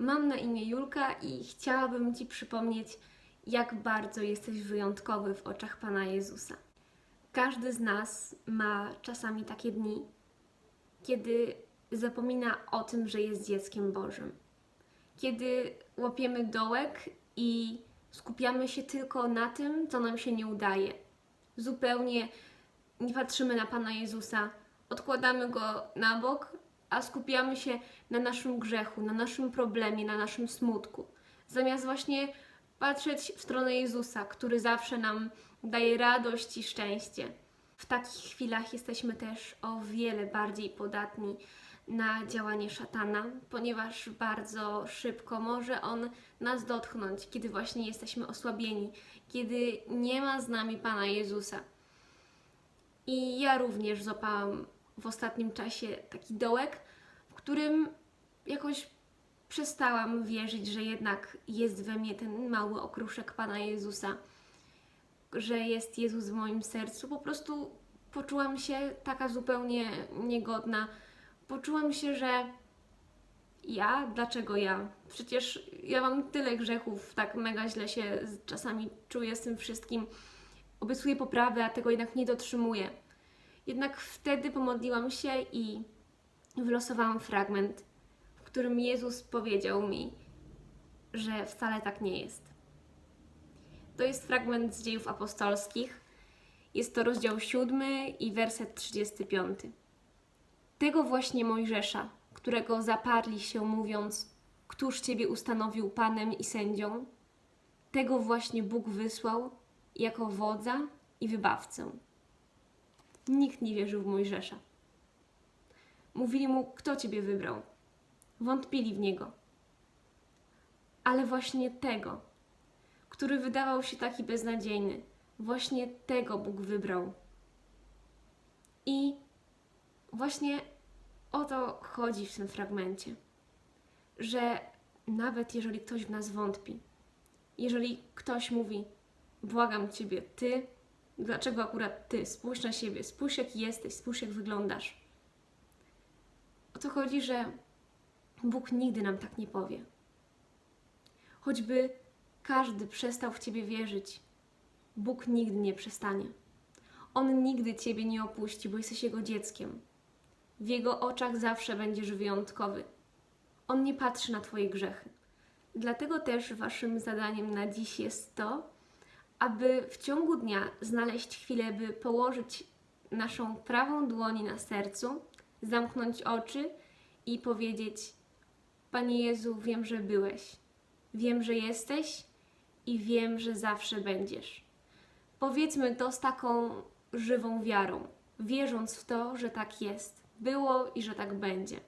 Mam na imię Julka i chciałabym Ci przypomnieć, jak bardzo jesteś wyjątkowy w oczach Pana Jezusa. Każdy z nas ma czasami takie dni, kiedy zapomina o tym, że jest dzieckiem Bożym. Kiedy łapiemy dołek i skupiamy się tylko na tym, co nam się nie udaje. Zupełnie nie patrzymy na Pana Jezusa, odkładamy go na bok, a skupiamy się na naszym grzechu, na naszym problemie, na naszym smutku. Zamiast właśnie patrzeć w stronę Jezusa, który zawsze nam daje radość i szczęście. W takich chwilach jesteśmy też o wiele bardziej podatni na działanie szatana, ponieważ bardzo szybko może on nas dotknąć, kiedy właśnie jesteśmy osłabieni, kiedy nie ma z nami Pana Jezusa. I ja również złapałam w ostatnim czasie taki dołek, w którym jakoś przestałam wierzyć, że jednak jest we mnie ten mały okruszek Pana Jezusa, że jest Jezus w moim sercu. Po prostu poczułam się taka zupełnie niegodna. Poczułam się, że ja? Dlaczego ja? Przecież ja mam tyle grzechów, tak mega źle się czasami czuję z tym wszystkim. Obiecuję poprawę, a tego jednak nie dotrzymuję. Jednak wtedy pomodliłam się i wylosowałam fragment, w którym Jezus powiedział mi, że wcale tak nie jest. To jest fragment z dziejów apostolskich. Jest to rozdział 7 i werset 35. Tego właśnie Mojżesza, którego zaparli się mówiąc, Któż Ciebie ustanowił Panem i sędzią? Tego właśnie Bóg wysłał jako wodza i wybawcę. Nikt nie wierzył w Mojżesza. Mówili mu, kto Ciebie wybrał. Wątpili w Niego. Ale właśnie tego, który wydawał się taki beznadziejny, właśnie tego Bóg wybrał. I właśnie o to chodzi w tym fragmencie, że nawet jeżeli ktoś w nas wątpi, jeżeli ktoś mówi, błagam Ciebie, Ty, dlaczego akurat Ty, spójrz na siebie, spójrz jaki jesteś, spójrz jak wyglądasz. O to chodzi, że Bóg nigdy nam tak nie powie. Choćby każdy przestał w Ciebie wierzyć, Bóg nigdy nie przestanie. On nigdy Ciebie nie opuści, bo jesteś Jego dzieckiem. W Jego oczach zawsze będziesz wyjątkowy. On nie patrzy na Twoje grzechy. Dlatego też Waszym zadaniem na dziś jest to, aby w ciągu dnia znaleźć chwilę, by położyć naszą prawą dłoń na sercu, zamknąć oczy i powiedzieć: Panie Jezu, wiem, że byłeś, wiem, że jesteś i wiem, że zawsze będziesz. Powiedzmy to z taką żywą wiarą, wierząc w to, że tak jest, było i że tak będzie.